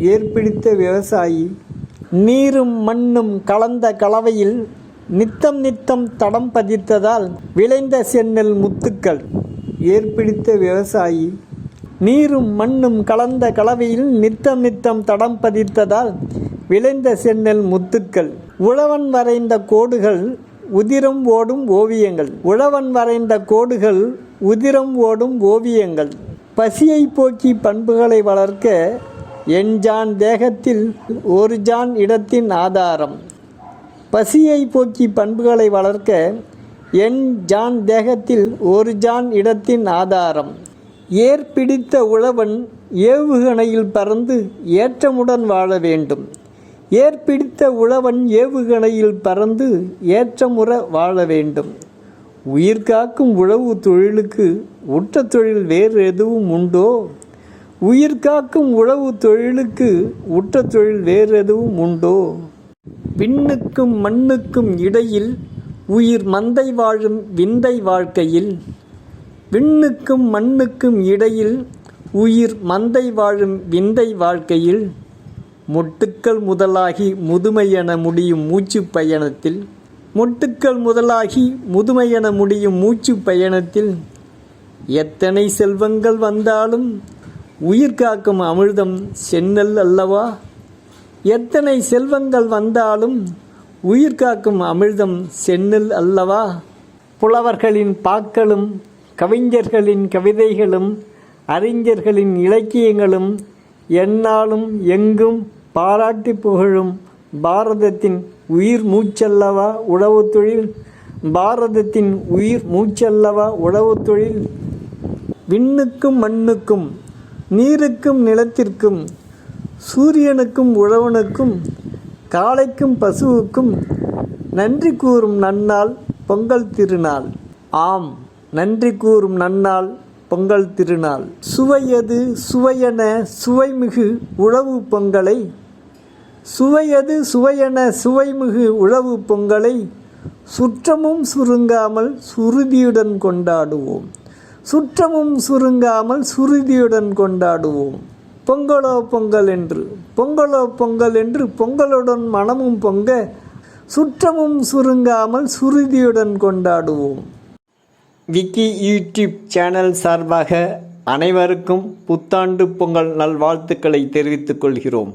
ஏற்பிடித்த விவசாயி நீரும் மண்ணும் கலந்த கலவையில் நித்தம் நித்தம் தடம் பதித்ததால் விளைந்த செந்நெல் முத்துக்கள். ஏற்பிடித்த விவசாயி நீரும் மண்ணும் கலந்த கலவையில் நித்தம் நித்தம் தடம் பதித்ததால் விளைந்த செந்நெல் முத்துக்கள். உழவன் வரைந்த கோடுகள் உதிரம் ஓடும் ஓவியங்கள். உழவன் வரைந்த கோடுகள் உதிரம் ஓடும் ஓவியங்கள். பசியை போக்கி பண்புகளை வளர்க்க என் ஜான் தேகத்தில் ஒரு ஜான் இடத்தின் ஆதாரம். பசியை போக்கி பண்புகளை வளர்க்க என் ஜான் தேகத்தில் ஒரு ஜான் இடத்தின் ஆதாரம். ஏர் பிடித்த உழவன் ஏவுகணையில் பறந்து ஏற்றமுடன் வாழ வேண்டும். ஏர் பிடித்த உழவன் ஏவுகணையில் பறந்து ஏற்றமுற வாழ வேண்டும். உயிர் காக்கும் உழவு தொழிலுக்கு உற்ற தொழில் வேறு எதுவும் உண்டோ? உயிர் காக்கும் உழவு தொழிலுக்கு உற்ற தொழில் வேறு எதுவும் உண்டோ? விண்ணுக்கும் மண்ணுக்கும் இடையில் உயிர் மந்தை வாழும் விந்தை வாழ்க்கையில் விண்ணுக்கும் மண்ணுக்கும் இடையில் உயிர் மந்தை வாழும் விந்தை வாழ்க்கையில் மொட்டுக்கள் முதலாகி முதுமையென முடியும் மூச்சு பயணத்தில் மொட்டுக்கள் முதலாகி முதுமையென முடியும் மூச்சு பயணத்தில் எத்தனை செல்வங்கள் வந்தாலும் உயிர் காக்கும் அமிர்தம் சென்னல் அல்லவா? எத்தனை செல்வங்கள் வந்தாலும் உயிர் காக்கும் அமிழ்தம் சென்னல் அல்லவா? புலவர்களின் பாக்களும் கவிஞர்களின் கவிதைகளும் அறிஞர்களின் இலக்கியங்களும் எந்நாளும் எங்கும் பாராட்டி புகழும் பாரதத்தின் உயிர் மூச்சல்லவா உழவுத் தொழில் பாரதத்தின் உயிர் மூச்சல்லவா உழவுத் தொழில் விண்ணுக்கும் மண்ணுக்கும் நீருக்கும் நிலத்திற்கும் சூரியனுக்கும் உழவனுக்கும் காளைக்கும் பசுவுக்கும் நன்றி கூறும் நன்னாள் பொங்கல் திருநாள். ஆம் நன்றி கூறும் நன்னாள் பொங்கல் திருநாள். சுவையது சுவையென சுவைமிகு உழவு பொங்கலை. சுவையது சுவையென சுவைமிகு உழவு பொங்கலை. சுற்றமும் சுருங்காமல் சுருதியுடன் கொண்டாடுவோம். சுற்றமும் சுருங்காமல் சுருதியுடன் கொண்டாடுவோம். பொங்கலோ பொங்கல் என்று பொங்கலோ பொங்கல் என்று பொங்கலுடன் மனமும் பொங்க சுற்றமும் சுருங்காமல் சுருதியுடன் கொண்டாடுவோம். விக்கி யூடியூப் சேனல் சார்பாக அனைவருக்கும் புத்தாண்டு பொங்கல் நல்வாழ்த்துக்களை தெரிவித்துக் கொள்கிறோம்.